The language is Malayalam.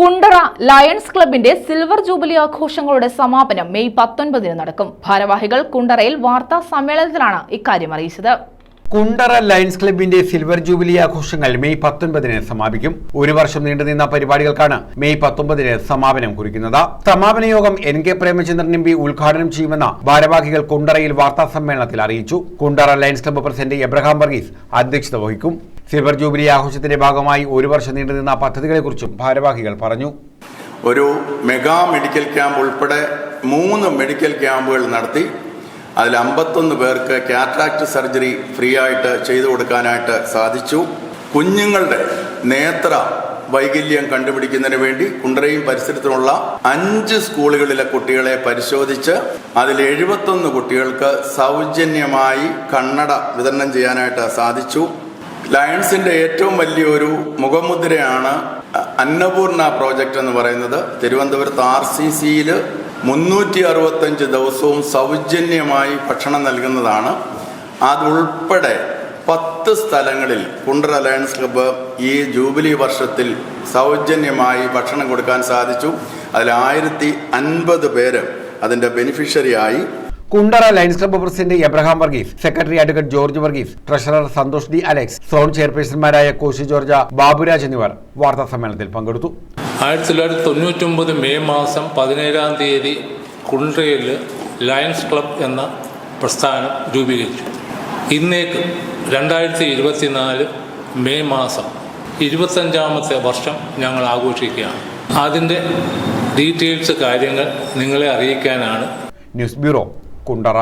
കുണ്ടറ ലയൺസ് ക്ലബിന്റെ സിൽവർ ജൂബിലി ആഘോഷങ്ങളുടെ സമാപനം മെയ് പത്തൊൻപതിന് നടക്കും. ഭാരവാഹികൾ കുണ്ടറയിൽ വാർത്താ സമ്മേളനത്തിലാണ് ഇക്കാര്യം അറിയിച്ചത്. കുണ്ടറ ലയൺസ് ക്ലബിന്റെ സിൽവർ ജൂബിലി ആഘോഷങ്ങൾ മെയ് പത്തൊൻപതിന് സമാപിക്കും. ഒരു വർഷം നീണ്ടുനിന്ന പരിപാടികൾക്കാണ് മെയ് പത്തൊമ്പതിന് സമാപനം കുറിക്കുന്നത്. സമാപന യോഗം N K Premachandran M P ഉദ്ഘാടനം ചെയ്യുമെന്ന ഭാരവാഹികൾ കുണ്ടറയിൽ വാർത്താ സമ്മേളനത്തിൽ അറിയിച്ചു. Kundara lions club president Abraham Varghese അധ്യക്ഷത വഹിക്കും. സിൽവർ ജൂബിലി ആഘോഷത്തിന്റെ ഭാഗമായി ഒരു വർഷം നീണ്ടുനിന്ന പദ്ധതികളെക്കുറിച്ചും ഭാരവാഹികൾ പറഞ്ഞു. ഒരു മെഗാ മെഡിക്കൽ ക്യാമ്പ് ഉൾപ്പെടെ മൂന്ന് മെഡിക്കൽ ക്യാമ്പുകൾ നടത്തി അതിൽ അമ്പത്തൊന്ന് പേർക്ക് കാറ്റാക്ട് സർജറി ഫ്രീ ആയിട്ട് ചെയ്തു കൊടുക്കാനായിട്ട് സാധിച്ചു. കുഞ്ഞുങ്ങളുടെ നേത്ര വൈകല്യം കണ്ടുപിടിക്കുന്നതിന് വേണ്ടി കുണ്ടറയും പരിസരത്തുമുള്ള അഞ്ച് സ്കൂളുകളിലെ കുട്ടികളെ പരിശോധിച്ച് അതിൽ എഴുപത്തൊന്ന് കുട്ടികൾക്ക് സൗജന്യമായി കണ്ണട വിതരണം ചെയ്യാനായിട്ട് സാധിച്ചു. ലയൺസിന്റെ ഏറ്റവും വലിയൊരു മുഖമുദ്രയാണ് അന്നപൂർണ പ്രോജക്റ്റ് എന്ന് പറയുന്നത്. തിരുവനന്തപുരത്ത് ആർ സി സിയിൽ മുന്നൂറ്റി അറുപത്തഞ്ച് ദിവസവും സൗജന്യമായി ഭക്ഷണം നൽകുന്നതാണ്. അതുൾപ്പെടെ പത്ത് സ്ഥലങ്ങളിൽ കുണ്ടറ ലയൺസ് ക്ലബ്ബ് ഈ ജൂബിലി വർഷത്തിൽ സൗജന്യമായി ഭക്ഷണം കൊടുക്കാൻ സാധിച്ചു. അതിൽ ആയിരത്തി അൻപത് പേര് അതിന്റെ ബെനിഫിഷ്യറിയായി Kundara lions club president Abraham Varghese secretary advocate George Varghese treasurer Santhosh D Alex zone ചെയർപേഴ്സൺമാരായ Koshy George Baburaj എന്നിവർ വാർത്താ സമ്മേളനത്തിൽ പങ്കെടുത്തു. ആയിരത്തി തൊള്ളായിരത്തി തൊണ്ണൂറ്റൊമ്പത് മെയ് മാസം പതിനേഴാം തീയതി കുണ്ട്രയിൽ ലയൺസ് ക്ലബ് എന്ന പ്രസ്ഥാനം രൂപീകരിച്ചു. ഇന്നേക്ക് രണ്ടായിരത്തി ഇരുപത്തിനാല് മെയ് മാസം ഇരുപത്തഞ്ചാമത്തെ വർഷം ഞങ്ങൾ ആഘോഷിക്കുകയാണ്. അതിന്റെ ഡീറ്റെയിൽസ് കാര്യങ്ങൾ നിങ്ങളെ അറിയിക്കാനാണ്. News bureau Kundara.